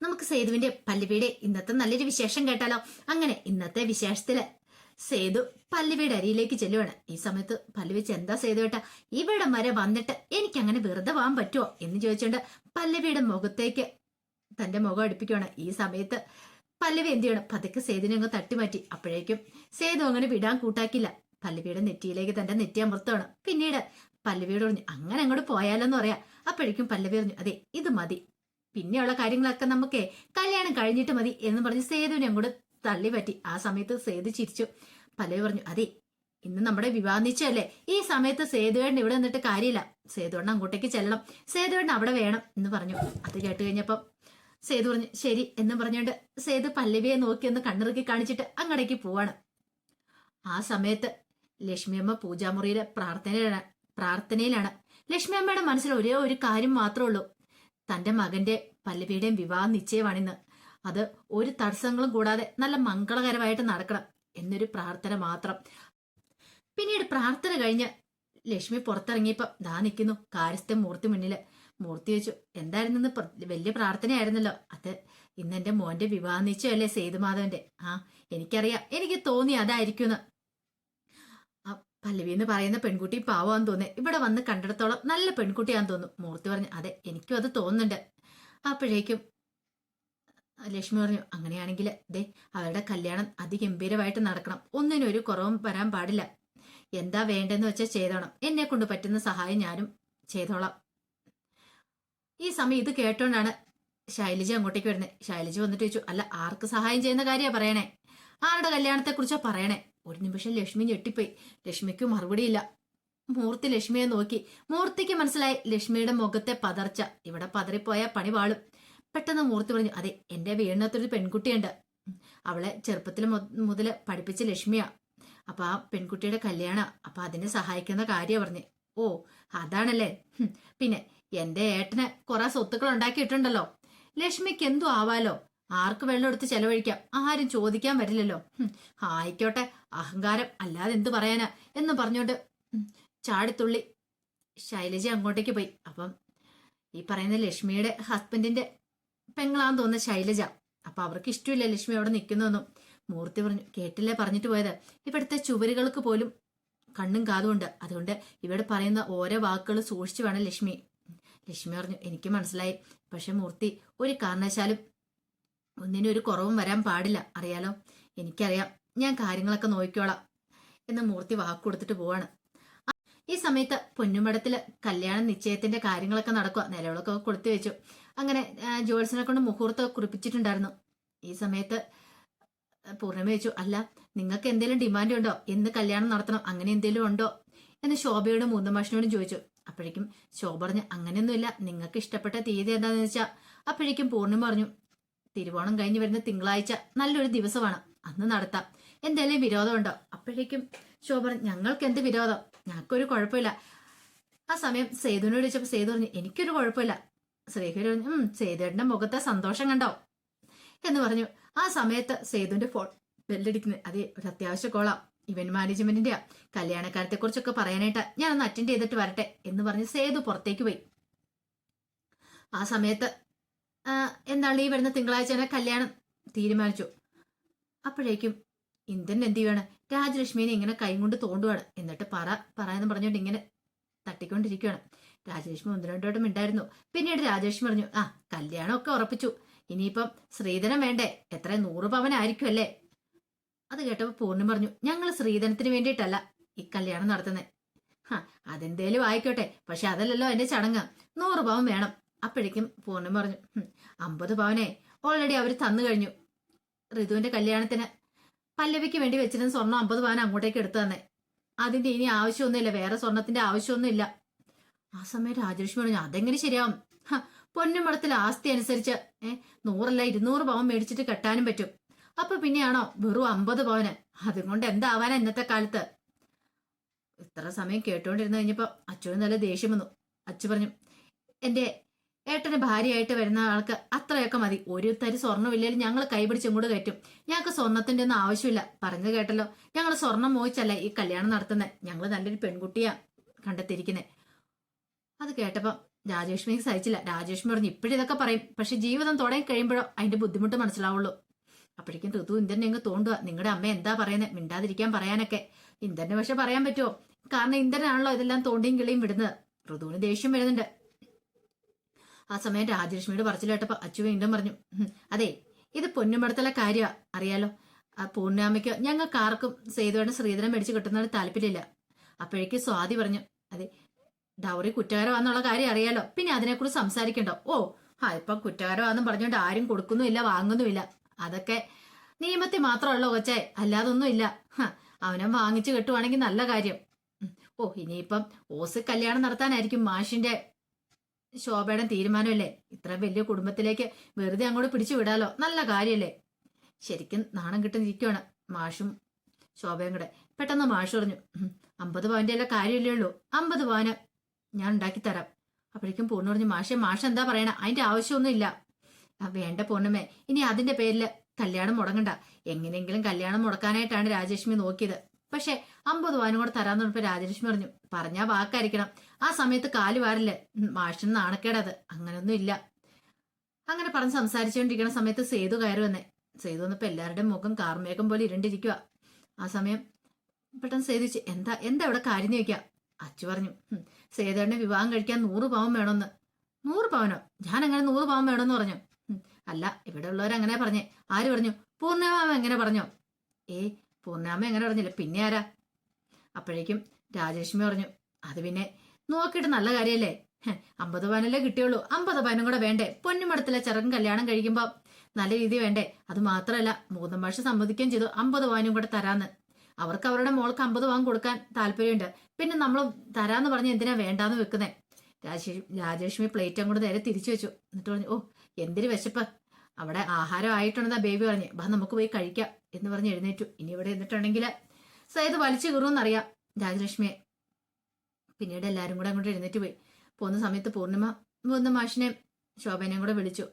നമുക്ക് സേതുവിന്റെ പല്ലുവീട് ഇന്നത്തെ നല്ലൊരു വിശേഷം കേട്ടാലോ? അങ്ങനെ ഇന്നത്തെ വിശേഷത്തിൽ സേതു പല്ലുവീട് അരിയിലേക്ക് ചെല്ലുവാണ്. ഈ സമയത്ത് പല്ലുവെച്ച് എന്താ സേതു കേട്ടാ ഇവിടെ വരെ വന്നിട്ട് എനിക്ക് അങ്ങനെ വെറുതെ പോകാൻ പറ്റുമോ എന്ന് ചോദിച്ചുകൊണ്ട് പല്ലവിയുടെ മുഖത്തേക്ക് തന്റെ മുഖം അടുപ്പിക്കുവാണ്. ഈ സമയത്ത് പല്ലവി എന്ത് ചെയ്യണം? പതുക്കെ സേതുവിനെ അങ്ങ് തട്ടിമാറ്റി. അപ്പോഴേക്കും സേതു അങ്ങനെ വിടാൻ കൂട്ടാക്കില്ല. പല്ലവിയുടെ നെറ്റിയിലേക്ക് തന്റെ നെറ്റി അമർത്തുവാണ്. പിന്നീട് പല്ലവിയോട് പറഞ്ഞു അങ്ങനെ അങ്ങോട്ട് പോയാലെന്ന് പറയാം. അപ്പോഴേക്കും പല്ലവി പറഞ്ഞു അതെ ഇത് മതി. പിന്നെയുള്ള കാര്യങ്ങളൊക്കെ നമുക്ക് കല്യാണം കഴിഞ്ഞിട്ട് മതി എന്ന് പറഞ്ഞ് സേതുവിനെ അങ്ങോട്ട് തള്ളി പറ്റി ആ സമയത്ത് സേതു ചിരിച്ചു. പല്ലവി പറഞ്ഞു അതെ ഇന്ന് നമ്മുടെ വിവാഹ നിശ്ചയല്ലേ ഈ സമയത്ത് സേതുവേട്ടൻ ഇവിടെ നിന്നിട്ട് കാര്യമില്ല. സേതുവേണ്ണ അങ്ങോട്ടേക്ക് ചെല്ലണം. സേതുവേണ്ണ അവിടെ വേണം എന്ന് പറഞ്ഞു. അത് കേട്ട് കഴിഞ്ഞപ്പം സേതു പറഞ്ഞു ശരി എന്ന് പറഞ്ഞുകൊണ്ട് സേതു പല്ലവിയെ നോക്കി ഒന്ന് കണ്ണിറുക്കി കാണിച്ചിട്ട് അങ്ങടേക്ക് പോവാണ്. ആ സമയത്ത് ലക്ഷ്മിയമ്മ പൂജാമുറിയിലെ പ്രാർത്ഥനയിലാണ്. പ്രാർത്ഥനയിലാണ്. ലക്ഷ്മിയമ്മയുടെ മനസ്സിൽ ഒരേ ഒരു കാര്യം മാത്രമേ ഉള്ളൂ. തന്റെ മകന്റെ പല്ലവിയുടെയും വിവാഹം നിശ്ചയമാണിന്ന്. അത് ഒരു തടസ്സങ്ങളും കൂടാതെ നല്ല മംഗളകരമായിട്ട് നടക്കണം എന്നൊരു പ്രാർത്ഥന മാത്രം. പിന്നീട് പ്രാർത്ഥന കഴിഞ്ഞ് ലക്ഷ്മി പുറത്തിറങ്ങിയപ്പോ ദാ നിൽക്കുന്നു കാര്യസ്ഥ മൂർത്തി മുന്നിൽ. മൂർത്തി വെച്ചു എന്തായിരുന്നു വലിയ പ്രാർത്ഥനയായിരുന്നല്ലോ. അത് ഇന്നെന്റെ മോന്റെ വിവാഹ നിശ്ചയമല്ലേ സേതുമാധവന്റെ? ആ എനിക്കറിയാം. എനിക്ക് തോന്നി അതായിരിക്കുമെന്ന് ആ പല്ലവി എന്ന് പറയുന്ന പെൺകുട്ടി പാവാന്ന് തോന്നേ ഇവിടെ വന്ന് കണ്ടിടത്തോളം നല്ല പെൺകുട്ടിയാന്ന് തോന്നും മൂർത്തി പറഞ്ഞു അതെ എനിക്കും അത് തോന്നുന്നുണ്ട്. അപ്പോഴേക്കും ലക്ഷ്മി പറഞ്ഞു അങ്ങനെയാണെങ്കിൽ ദേ അവരുടെ കല്യാണം അതിഗംഭീരമായിട്ട് നടക്കണം. ഒന്നിനും ഒരു കുറവും വരാൻ പാടില്ല. എന്താ വേണ്ടെന്ന് വെച്ചാൽ ചെയ്തോണം. എന്നെ കൊണ്ട് പറ്റുന്ന സഹായം ഞാനും ചെയ്തോളാം. ഈ സമയം ഇത് കേട്ടോണ്ടാണ് ശൈലജ അങ്ങോട്ടേക്ക് വരുന്നത്. ശൈലജ വന്നിട്ട് ചോദിച്ചു അല്ല ആർക്ക് സഹായം ചെയ്യുന്ന കാര്യമാണ് പറയണേ? ആരുടെ കല്യാണത്തെ കുറിച്ചാ പറയണേ? ഒരു നിമിഷം ലക്ഷ്മി ഞെട്ടിപ്പോയി. ലക്ഷ്മിക്ക് മറുപടിയില്ല. മൂർത്തി ലക്ഷ്മിയെ നോക്കി. മൂർത്തിക്ക് മനസ്സിലായി ലക്ഷ്മിയുടെ മുഖത്തെ പതർച്ച. ഇവിടെ പതറിപ്പോയ പണി വാളും പെട്ടെന്ന് മൂർത്തി പറഞ്ഞു അതെ എന്റെ വീടിനകത്തൊരു പെൺകുട്ടിയുണ്ട്. അവളെ ചെറുപ്പത്തിൽ മുതൽ പഠിപ്പിച്ച ലക്ഷ്മിയാ. അപ്പൊ ആ പെൺകുട്ടിയുടെ കല്യാണ. അപ്പൊ അതിനെ സഹായിക്കുന്ന കാര്യം പറഞ്ഞു. ഓ അതാണല്ലേ. പിന്നെ എന്റെ ഏട്ടന് കുറെ സ്വത്തുക്കൾ ഉണ്ടാക്കിയിട്ടുണ്ടല്ലോ. ലക്ഷ്മിക്ക് എന്തു ആവാലോ? ആർക്ക് വെള്ളം എടുത്ത് ചെലവഴിക്കാം? ആരും ചോദിക്കാൻ വരില്ലല്ലോ. ആയിക്കോട്ടെ അഹങ്കാരം അല്ലാതെ എന്ത് പറയാനാ? എന്ന് പറഞ്ഞോണ്ട് ചാടിത്തുള്ളി ശൈലജ അങ്ങോട്ടേക്ക് പോയി. അപ്പം ഈ പറയുന്ന ലക്ഷ്മിയുടെ ഹസ്ബൻഡിന്റെ പെങ്ങളാന്ന് തോന്നുന്ന ശൈലജ. അപ്പൊ അവർക്ക് ഇഷ്ടമില്ല ലക്ഷ്മി അവിടെ നിൽക്കുന്നൊന്നും മൂർത്തി പറഞ്ഞു കേട്ടില്ലേ പറഞ്ഞിട്ട് പോയത്? ഇവിടുത്തെ ചുവരുകൾക്ക് പോലും കണ്ണും കാതും ഉണ്ട്. അതുകൊണ്ട് ഇവിടെ പറയുന്ന ഓരോ വാക്കുകൾ സൂക്ഷിച്ചു വേണം ലക്ഷ്മി. ലക്ഷ്മി പറഞ്ഞു എനിക്ക് മനസ്സിലായി. പക്ഷെ മൂർത്തി ഒരു കാരണവശാലും ഒന്നിനും ഒരു കുറവും വരാൻ പാടില്ല. അറിയാലോ? എനിക്കറിയാം. ഞാൻ കാര്യങ്ങളൊക്കെ നോക്കിക്കോളാം. എന്ന് മൂർത്തി വാക്ക് കൊടുത്തിട്ട് പോവാണ്. ഈ സമയത്ത് പൊന്നുമടത്തിൽ കല്യാണ നിശ്ചയത്തിന്റെ കാര്യങ്ങളൊക്കെ നടക്കുക നിലവിളൊക്കെ കൊടുത്തു വെച്ചു. അങ്ങനെ ജോത്സനെ കൊണ്ട് മുഹൂർത്തം കുറിപ്പിച്ചിട്ടുണ്ടായിരുന്നു. ഈ സമയത്ത് പൂർണിമ വെച്ചു അല്ല നിങ്ങൾക്ക് എന്തെങ്കിലും ഡിമാൻഡ് ഉണ്ടോ? എന്ന് കല്യാണം നടത്തണം? അങ്ങനെ എന്തെങ്കിലും ഉണ്ടോ? എന്ന് ശോഭയോട് മൂന്നമാഷിനോടും ചോദിച്ചു. അപ്പോഴേക്കും ശോഭ പറഞ്ഞു അങ്ങനെയൊന്നുമില്ല. നിങ്ങൾക്ക് ഇഷ്ടപ്പെട്ട തീയതി എന്താണെന്ന് വെച്ചാൽ അപ്പോഴേക്കും പൂർണിമ പറഞ്ഞു തിരുവോണം കഴിഞ്ഞ് വരുന്ന തിങ്കളാഴ്ച നല്ലൊരു ദിവസമാണ്. അന്ന് നടത്താം. എന്തെങ്കിലും വിരോധമുണ്ടോ? അപ്പോഴേക്കും ശോഭ ഞങ്ങൾക്ക് എന്ത് വിരോധം? ഞങ്ങൾക്കൊരു കുഴപ്പമില്ല. ആ സമയം സേതുവിനോട് ചോദിച്ചപ്പോൾ സേതു പറഞ്ഞു എനിക്കൊരു കുഴപ്പമില്ല. ശ്രീഹരി പറഞ്ഞു ഉം സേതുവിന്റെ മുഖത്തെ സന്തോഷം കണ്ടോ? എന്ന് പറഞ്ഞു. ആ സമയത്ത് സേതുവിന്റെ ഫോൺ ബെല്ലടിക്കുന്നത് അതെ ഒരു അത്യാവശ്യ കോളാ. ഇവന്റ് മാനേജ്മെന്റിന്റെയാ. കല്യാണക്കാരത്തെ കുറിച്ചൊക്കെ പറയാനായിട്ട് ഞാൻ ഒന്ന് അറ്റൻഡ് ചെയ്തിട്ട് വരട്ടെ എന്ന് പറഞ്ഞ് സേതു പുറത്തേക്ക് പോയി. ആ സമയത്ത് എന്താണ് ഈ വരുന്ന തിങ്കളാഴ്ച തന്നെ കല്യാണം തീരുമാനിച്ചു. അപ്പോഴേക്കും ഇന്ത്യൻ എന്ത് ചെയ്യുകയാണ് രാജലക്ഷ്മിനെ ഇങ്ങനെ കൈകൊണ്ട് തോണ്ടുവാണ്. എന്നിട്ട് പറ പറയാന്ന് പറഞ്ഞുകൊണ്ട് ഇങ്ങനെ തട്ടിക്കൊണ്ടിരിക്കുകയാണ് രാജലക്ഷ്മി ഒന്ന് രണ്ടോട്ടും ഉണ്ടായിരുന്നു പിന്നീട് രാജലക്ഷ്മി പറഞ്ഞു ആ കല്യാണമൊക്കെ ഉറപ്പിച്ചു. ഇനിയിപ്പം ശ്രീധനം വേണ്ടേ? എത്ര നൂറ് പവനായിരിക്കും അല്ലേ അത് കേട്ടപ്പോൾ പൂർണി പറഞ്ഞു ഞങ്ങൾ ശ്രീധനത്തിന് വേണ്ടിയിട്ടല്ല ഈ കല്യാണം നടത്തുന്നത് ആ അതെന്തേലും ആയിക്കോട്ടെ. പക്ഷെ അതല്ലല്ലോ എന്റെ ചടങ്ങ്. നൂറ് പവൻ വേണം. അപ്പോഴേക്കും പൂർണം പറഞ്ഞു "ഹും, അമ്പത് പവനെ ഓൾറെഡി അവർ തന്നു കഴിഞ്ഞു. ഋതുവിന്റെ കല്യാണത്തിന് പല്ലവിക്ക് വേണ്ടി വെച്ചിരുന്ന സ്വർണം അമ്പത് പവൻ അങ്ങോട്ടേക്ക് എടുത്തു തന്നെ. അതിന്റെ ഇനി ആവശ്യമൊന്നുമില്ല വേറെ സ്വർണത്തിന്റെ ആവശ്യമൊന്നുമില്ല. ആ സമയം രാജലക്ഷ്മി പറഞ്ഞു അതെങ്ങനെ ശരിയാവും? പൊന്നുമടത്തിലെ ആസ്തി അനുസരിച്ച് ഏഹ് നൂറല്ല ഇരുന്നൂറ് പവൻ മേടിച്ചിട്ട് കെട്ടാനും പറ്റും. അപ്പൊ പിന്നെയാണോ വെറും അമ്പത് പവന്? അതുകൊണ്ട് എന്താവാനാ ഇന്നത്തെ കാലത്ത്? ഇത്ര സമയം കേട്ടോണ്ടിരുന്ന് കഴിഞ്ഞപ്പോ അച്ഛനും നല്ല ദേഷ്യം വന്നു. അച്ഛൻ പറഞ്ഞു എന്റെ ഏട്ടന് ഭാര്യയായിട്ട് വരുന്ന ആൾക്ക് അത്രയൊക്കെ മതി. ഒരു തരി സ്വർണമില്ലെങ്കിൽ ഞങ്ങൾ കൈപിടിച്ച് ഇങ്ങോട്ട് കയറ്റും. ഞങ്ങൾക്ക് സ്വർണത്തിന്റെ ഒന്നും ആവശ്യമില്ല. പറഞ്ഞു കേട്ടല്ലോ. ഞങ്ങൾ സ്വർണം മോഹിച്ചല്ല ഈ കല്യാണം നടത്തുന്നത് ഞങ്ങൾ നല്ലൊരു പെൺകുട്ടിയാ കണ്ടെത്തിയിരിക്കുന്നത് അത് കേട്ടപ്പം രാജേഷ്മിക്ക് സഹിച്ചില്ല. രാജേഷ്മി പറഞ്ഞു ഇപ്പോഴും ഇതൊക്കെ പറയും. പക്ഷെ ജീവിതം തുടങ്ങി കഴിയുമ്പോഴോ അതിന്റെ ബുദ്ധിമുട്ട് മനസ്സിലാവുള്ളൂ. അപ്പോഴേക്കും ഋതു ഇന്ദ്രനെ അങ്ങ് തോണ്ടുക നിങ്ങളുടെ അമ്മ എന്താ പറയുന്നത് മിണ്ടാതിരിക്കാൻ പറയാനൊക്കെ. ഇന്ദ്രനെ പക്ഷെ പറയാൻ പറ്റുമോ കാരണം ഇന്ദ്രനാണല്ലോ ഇതെല്ലാം തോണ്ടിയും കിളിയും വിടുന്നത്. ഋതുവിന് ദേഷ്യം വരുന്നുണ്ട്. ആ സമയം രാജലക്ഷ്മിയുടെ പറച്ചിൽ കേട്ടപ്പോ അച്ചു വീണ്ടും പറഞ്ഞു അതെ ഇത് പൊന്നുമടത്തല കാര്യ അറിയാലോ. ആ പൂർണാമയ്ക്കോ ഞങ്ങൾക്ക് ആർക്കും സേതുവേണ്ട ശ്രീധരൻ മേടിച്ച് കിട്ടുന്നതിന് താല്പര്യമില്ല. അപ്പോഴേക്ക് സ്വാതി പറഞ്ഞു അതെ ഡൗറി കുറ്റകരമാണെന്നുള്ള കാര്യം അറിയാലോ. പിന്നെ അതിനെക്കുറിച്ച് സംസാരിക്കണ്ടോ? ഓ ആ ഇപ്പൊ കുറ്റകരമാണെന്നും പറഞ്ഞുകൊണ്ട് ആരും കൊടുക്കുന്നുമില്ല വാങ്ങുന്നുമില്ല. അതൊക്കെ നിയമത്തിൽ മാത്രമുള്ള കൊച്ചേ അല്ലാതൊന്നും ഇല്ല ഹ, അവനെ വാങ്ങിച്ചു കെട്ടുവാണെങ്കിൽ നല്ല കാര്യം. ഓ ഇനിയിപ്പം ഓസ് കല്യാണം നടത്താനായിരിക്കും മാഷിന്റെ ശോഭയുടെ തീരുമാനമല്ലേ? ഇത്ര വലിയ കുടുംബത്തിലേക്ക് വെറുതെ അങ്ങോട്ട് പിടിച്ചു വിടാലോ? നല്ല കാര്യല്ലേ? ശരിക്കും നാണം കിട്ടുന്നിരിക്കുവാണ് മാഷും ശോഭയും കൂടെ. പെട്ടെന്ന് മാഷ് പറഞ്ഞു "ഉം, അമ്പത് പവന്റെ അല്ല കാര്യമില്ലേ ഉള്ളൂ? അമ്പത് പവന് ഞാൻ ഉണ്ടാക്കി തരാം. അപ്പോഴേക്കും പൂർണ പറഞ്ഞു മാഷെ മാഷ് എന്താ പറയണ? അതിന്റെ ആവശ്യമൊന്നും ഇല്ല. "ആ, വേണ്ട പൂർണമേ ഇനി അതിന്റെ പേരിൽ കല്യാണം മുടങ്ങണ്ട. എങ്ങനെയെങ്കിലും കല്യാണം മുടക്കാനായിട്ടാണ് രാജേഷ്മി നോക്കിയത്. പക്ഷെ അമ്പത് പവനും കൂടെ തരാന്ന് പറഞ്ഞപ്പോ രാജലക്ഷ്മി പറഞ്ഞു പറഞ്ഞാ വാക്കായിരിക്കണം. ആ സമയത്ത് കാൽ വാരില്ല? മാഷിന് നാണക്കേടത്. അങ്ങനൊന്നും ഇല്ല അങ്ങനെ പറഞ്ഞ് സംസാരിച്ചുകൊണ്ടിരിക്കുന്ന സമയത്ത് സേതു കയറി വന്നേ. സേതു വന്നപ്പോ എല്ലാവരുടെയും മുഖം കാർമേഘം പോലെ ഇരുണ്ടിരിക്കുക ആ സമയം പെട്ടെന്ന് സേതു എന്താ എന്താ ഇവിടെ കാര്യം ചോദിക്കാം? അച്ചു പറഞ്ഞു "ഉം, സേതുവിന്റെ വിവാഹം കഴിക്കാൻ നൂറ് പവൻ വേണമെന്ന് നൂറ് പവനോ? ഞാൻ അങ്ങനെ നൂറ് പവൻ വേണമെന്ന് പറഞ്ഞു. അല്ല ഇവിടെ ഉള്ളവരങ്ങനെ പറഞ്ഞേ. ആര് പറഞ്ഞു? പൂർണമാവൻ എങ്ങനെ പറഞ്ഞോ? ഏ പൂർണാമ എങ്ങനെ പറഞ്ഞില്ല? പിന്നെ ആരാ? അപ്പോഴേക്കും രാജലക്ഷ്മി പറഞ്ഞു അത് പിന്നെ നോക്കിയിട്ട് നല്ല കാര്യല്ലേ? ഹെ, അമ്പത് പവനല്ലേ കിട്ടിയുള്ളൂ. അമ്പത് പവനും കൂടെ വേണ്ടേ? പൊന്നുമടത്തിലെ ചെറുക്കൻ കല്യാണം കഴിക്കുമ്പോ നല്ല രീതി വേണ്ടേ? അത് മാത്രമല്ല മൂന്നും ഭാഷ സമ്മതിക്കുകയും ചെയ്തു അമ്പത് പവനും കൂടെ തരാന്ന്. അവർക്ക് അവരുടെ മോൾക്ക് അമ്പത് പവൻ കൊടുക്കാൻ താല്പര്യമുണ്ട്. പിന്നെ നമ്മൾ തരാന്ന് പറഞ്ഞ് എന്തിനാ വേണ്ടാന്ന് വെക്കുന്നേ? രാജേഷ് രാജലക്ഷ്മി പ്ലേറ്റ് അങ്ങോട്ട് നേരെ തിരിച്ചു വെച്ചു. എന്നിട്ട് പറഞ്ഞു ഓ എന്തിന് വിശപ്പ്. അവിടെ ആഹാരം ആയിട്ടുണ്ടെന്നാ ബേബി പറഞ്ഞു. ബാ നമുക്ക് പോയി കഴിക്കാം എന്ന് പറഞ്ഞ് എഴുന്നേറ്റു. ഇനി ഇവിടെ എന്നിട്ടുണ്ടെങ്കിൽ സേത് വലിച്ചു കീറുമെന്നറിയാം രാജലക്ഷ്മിയെ. പിന്നീട് എല്ലാവരും കൂടെ അങ്ങോട്ട് എഴുന്നേറ്റ് പോയി. പോകുന്ന സമയത്ത് പൂർണിമ മൂന്ന് മാഷിനെ ശോഭനെയും കൂടെ വിളിച്ചു.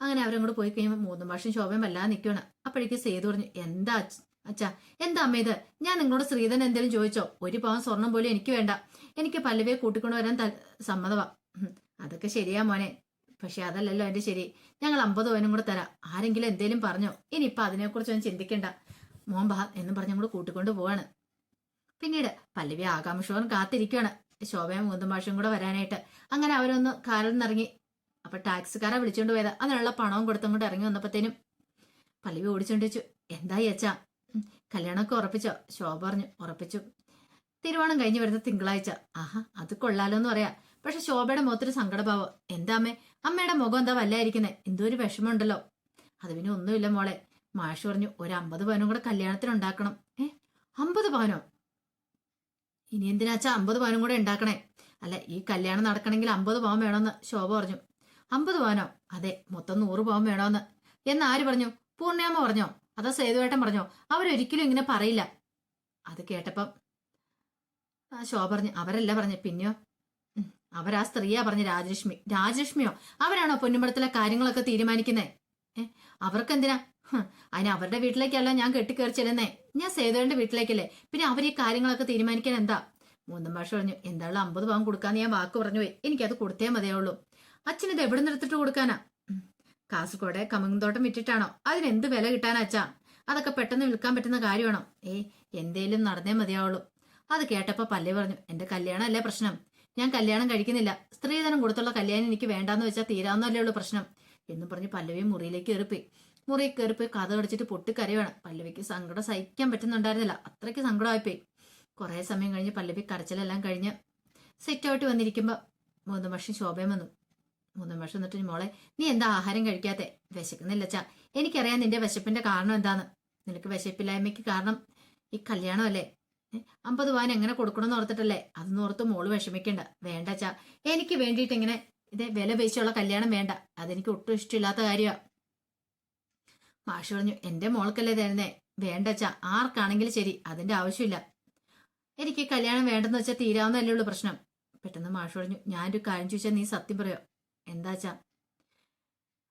അങ്ങനെ അവരും കൂടെ പോയി കഴിയുമ്പോൾ മൂന്ന് മാഷും ശോഭയും വല്ലാതെ നിൽക്കുകയാണ് അപ്പോഴേക്ക് സേതു പറഞ്ഞു എന്താ അച്ഛ- എന്താ അമ്മ ഇത്? ഞാൻ നിങ്ങളോട് ശ്രീധൻ എന്തെങ്കിലും ചോദിച്ചോ? ഒരു പവൻ സ്വർണം പോലും എനിക്ക് വേണ്ട. എനിക്ക് പല്ലവിയെ കൂട്ടിക്കൊണ്ടുവരാൻ സമ്മതമാ അതൊക്കെ ശരിയാ മോനെ. പക്ഷെ അതല്ലല്ലോ എന്റെ ശരി. ഞങ്ങൾ അമ്പത് പവനും കൂടെ തരാം. ആരെങ്കിലും എന്തേലും പറഞ്ഞോ. ഇനിയിപ്പൊ അതിനെക്കുറിച്ചൊന്നും ചിന്തിക്കണ്ട. മോൻ ബാ എന്നും പറഞ്ഞും കൂടെ കൂട്ടിക്കൊണ്ട് പോവാണ്. പിന്നീട് പല്ലവി ആകാംക്ഷോൻ കാത്തിരിക്കുകയാണ് ശോഭയും മൂന്നും ഭാഷയും കൂടെ വരാനായിട്ട്. അങ്ങനെ അവരൊന്ന് കാറിൽ നിന്നിറങ്ങി അപ്പൊ ടാക്സിക്കാരെ വിളിച്ചോണ്ട് പോയത്. അതിനുള്ള പണവും കൊടുത്തുകൊണ്ട് ഇറങ്ങി വന്നപ്പോഴത്തേനും പല്ലവി ഓടിച്ചോണ്ടിച്ചു എന്തായി അച്ഛാ? കല്യാണമൊക്കെ ഉറപ്പിച്ചോ? ശോഭ പറഞ്ഞു ഉറപ്പിച്ചു. തിരുവോണം കഴിഞ്ഞ് വരുന്ന തിങ്കളാഴ്ച. ആഹാ അത് കൊള്ളാലോ എന്ന് പറയാ. പക്ഷെ ശോഭയുടെ മുഖത്തൊരു സങ്കടഭാവം. എന്താ അമ്മേ? അമ്മയുടെ മുഖം എന്താ വല്ലായിരിക്കുന്നേ? എന്തോ ഒരു വിഷമമുണ്ടല്ലോ. അത് പിന്നെ ഒന്നുമില്ല മോളെ. മാഷ് പറഞ്ഞു ഒരു അമ്പത് പവനും കൂടെ കല്യാണത്തിന് ഉണ്ടാക്കണം. ഏ? അമ്പത് പവനോ? ഇനി എന്തിനാച്ചാ അമ്പത് പവനും കൂടെ ഉണ്ടാക്കണേ? അല്ല ഈ കല്യാണം നടക്കണമെങ്കിൽ അമ്പത് പവൻ വേണമെന്ന് ശോഭ പറഞ്ഞു. അമ്പത് പവനോ? അതെ മൊത്തം നൂറ് പവൻ വേണമെന്ന്. എന്ന് ആര് പറഞ്ഞു? പൂർണിയമ്മ പറഞ്ഞോ. അതോ സേതുവേട്ടൻ പറഞ്ഞോ. അവരൊരിക്കലും ഇങ്ങനെ പറയില്ല. അത് കേട്ടപ്പം ആ ശോഭ പറഞ്ഞു അവരല്ല പറഞ്ഞു പിന്നെയോ? അവരാ സ്ത്രീയാ പറഞ്ഞ രാജലക്ഷ്മി. രാജലക്ഷ്മിയോ? അവരാണോ പൊന്നുമ്പടത്തിലെ കാര്യങ്ങളൊക്കെ തീരുമാനിക്കുന്നേ? അവർക്കെന്തിനാ? അതിന് അവരുടെ വീട്ടിലേക്കല്ല ഞാൻ കെട്ടിക്കേറി ചെല്ലുന്നേ ഞാൻ സേതുവിന്റെ വീട്ടിലേക്കല്ലേ. പിന്നെ അവർ ഈ കാര്യങ്ങളൊക്കെ തീരുമാനിക്കാൻ എന്താ? മൂന്നും ഭാഷ പറഞ്ഞു എന്തായാലും അമ്പത് പവൻ കൊടുക്കാന്ന് ഞാൻ വാക്ക് പറഞ്ഞു പോയി എനിക്കത് കൊടുത്തേ മതിയാവുള്ളൂ. ഇത് എവിടെ നിർത്തിട്ട് കൊടുക്കാനാ. കാസർഗോഡ് കമങ്ങത്തോട്ടം വിറ്റിട്ടാണോ? അതിനെന്ത് വില കിട്ടാനാ അച്ഛാ? അതൊക്കെ പെട്ടെന്ന് വിൽക്കാൻ പറ്റുന്ന കാര്യമാണോ? ഏയ് എന്തേലും നടന്നേ മതിയാവുള്ളൂ. അത് കേട്ടപ്പോ പല്ലി പറഞ്ഞു എന്റെ കല്യാണം അല്ലേ പ്രശ്നം? ഞാൻ കല്യാണം കഴിക്കുന്നില്ല. സ്ത്രീധനം കൊടുത്തുള്ള കല്യാണം എനിക്ക് വേണ്ടാന്ന് വെച്ചാൽ തീരാന്നല്ലേ ഉള്ളൂ പ്രശ്നം. എന്നും പറഞ്ഞ് പല്ലവി മുറിയിലേക്ക് കയറിപ്പോയി. മുറി കയറിപ്പോയി കഥ അടിച്ചിട്ട് പൊട്ടിക്കരയാണ് പല്ലവിക്ക് സങ്കടം സഹിക്കാൻ പറ്റുന്നുണ്ടായിരുന്നില്ല. അത്രയ്ക്ക് സങ്കടമായിപ്പോയി. കുറെ സമയം കഴിഞ്ഞ് പല്ലവി കരച്ചിലെല്ലാം കഴിഞ്ഞ് സെറ്റ് ഔട്ട് വന്നിരിക്കുമ്പോ മൂന്ന് വർഷം ശോഭയും വന്നു. മൂന്ന് വർഷം എന്നിട്ട് മോളെ നീ എന്താ ആഹാരം കഴിക്കാത്തെ? വിശക്കുന്നില്ല എനിക്കറിയാം നിന്റെ വിശപ്പിന്റെ കാരണം എന്താന്ന്. നിനക്ക് വിശപ്പില്ലായ്മയ്ക്ക് കാരണം ഈ കല്യാണമല്ലേ? അമ്പത് പവൻ എങ്ങനെ കൊടുക്കണം എന്ന് ഓർത്തിട്ടല്ലേ? അതൊന്നും ഓർത്ത് മോൾ വിഷമിക്കണ്ട. വേണ്ട ചാ എനിക്ക് വേണ്ടിയിട്ട് ഇങ്ങനെ ഇത് വില പേശിയുള്ള കല്യാണം വേണ്ട. അതെനിക്ക് ഒട്ടും ഇഷ്ടമില്ലാത്ത കാര്യമാണ് മാഷ് പറഞ്ഞു എന്റെ മോൾക്കല്ലേ തരുന്നേ? വേണ്ട ചാ ആർക്കാണെങ്കിലും ശരി. അതിന്റെ ആവശ്യമില്ല. എനിക്ക് കല്യാണം വേണ്ടെന്ന് വെച്ചാൽ തീരാവുന്നതല്ലേ ഉള്ളൂ പ്രശ്നം. പെട്ടെന്ന് മാഷ് പറഞ്ഞു ഞാനൊരു കാര്യം ചോദിച്ചാൽ നീ സത്യം പറയോ? എന്താച്ചാ?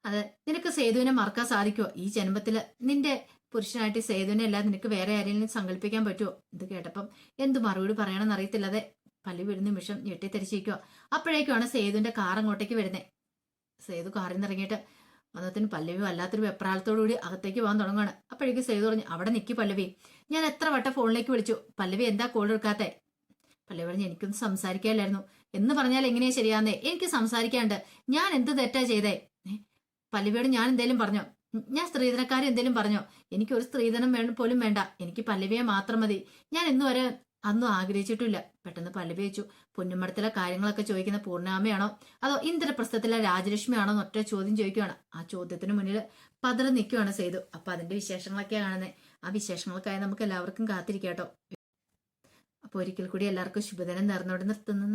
അത് നിനക്ക് സേതുവിനെ മറക്കാൻ സാധിക്കുമോ ഈ ജന്മത്തിൽ നിന്റെ പുരുഷനായിട്ട് സേതുവിനെ അല്ലാതെ നിനക്ക് വേറെ ആരെങ്കിലും സങ്കല്പിക്കാൻ പറ്റുമോ ഇത് കേട്ടപ്പം എന്ത് മറുപടി പറയണമെന്ന് അറിയത്തില്ലാതെ പല്ലവി ഒരു നിമിഷം ഞെട്ടിത്തെരിച്ചിരിക്കുക അപ്പോഴേക്കുമാണ് സേതുവിന്റെ കാർ അങ്ങോട്ടേക്ക് വരുന്നത് സേതു കാറിൽ നിന്ന് ഇറങ്ങിയിട്ട് വന്നത്തിന് പല്ലവി വല്ലാത്തൊരു വെപ്രാളത്തോടു കൂടി അകത്തേക്ക് പോകാൻ തുടങ്ങുകയാണ് അപ്പോഴേക്കും സേതു പറഞ്ഞു അവിടെ നിൽക്കി പല്ലവി. ഞാൻ എത്ര വട്ടം ഫോണിലേക്ക് വിളിച്ചു. പല്ലവി എന്താ കോൾ എടുക്കാത്തെ? പല്ലവി പറഞ്ഞു എനിക്കൊന്നും സംസാരിക്കാനില്ലായിരുന്നു എന്ന് പറഞ്ഞാൽ എങ്ങനെയാ ശരിയാന്നേ? എനിക്ക് സംസാരിക്കാണ്ട് ഞാൻ എന്ത് തെറ്റാ ചെയ്തേ? പല്ലവിയോട് ഞാൻ എന്തേലും പറഞ്ഞോ? ഞാൻ സ്ത്രീധനക്കാരി എന്തേലും പറഞ്ഞോ? എനിക്ക് ഒരു സ്ത്രീധനം വേണം പോലും വേണ്ട. എനിക്ക് പല്ലവിയെ മാത്രം മതി. ഞാൻ ഇന്നു വരെ അന്നും ആഗ്രഹിച്ചിട്ടില്ല. പെട്ടെന്ന് പല്ലവി വെച്ചു. പൊന്നുമടത്തിലെ കാര്യങ്ങളൊക്കെ ചോദിക്കുന്ന പൂർണാമയാണോ അതോ ഇന്ദ്രപ്രസ്ഥത്തിലെ രാജലക്ഷ്മിയാണോ എന്ന് ഒറ്റ ചോദ്യം ചോദിക്കുകയാണ് ആ ചോദ്യത്തിന് മുന്നിൽ പതറി നിൽക്കുകയാണ് ചെയ്തു അപ്പൊ അതിന്റെ വിശേഷങ്ങളൊക്കെയാണ് കാണുന്നത് ആ വിശേഷങ്ങൾക്കായി നമുക്ക് എല്ലാവർക്കും കാത്തിരിക്കാട്ടോ. അപ്പൊ ഒരിക്കൽ കൂടി എല്ലാവർക്കും ശുഭദിനം നേർന്നോട് നിർത്തുന്നു.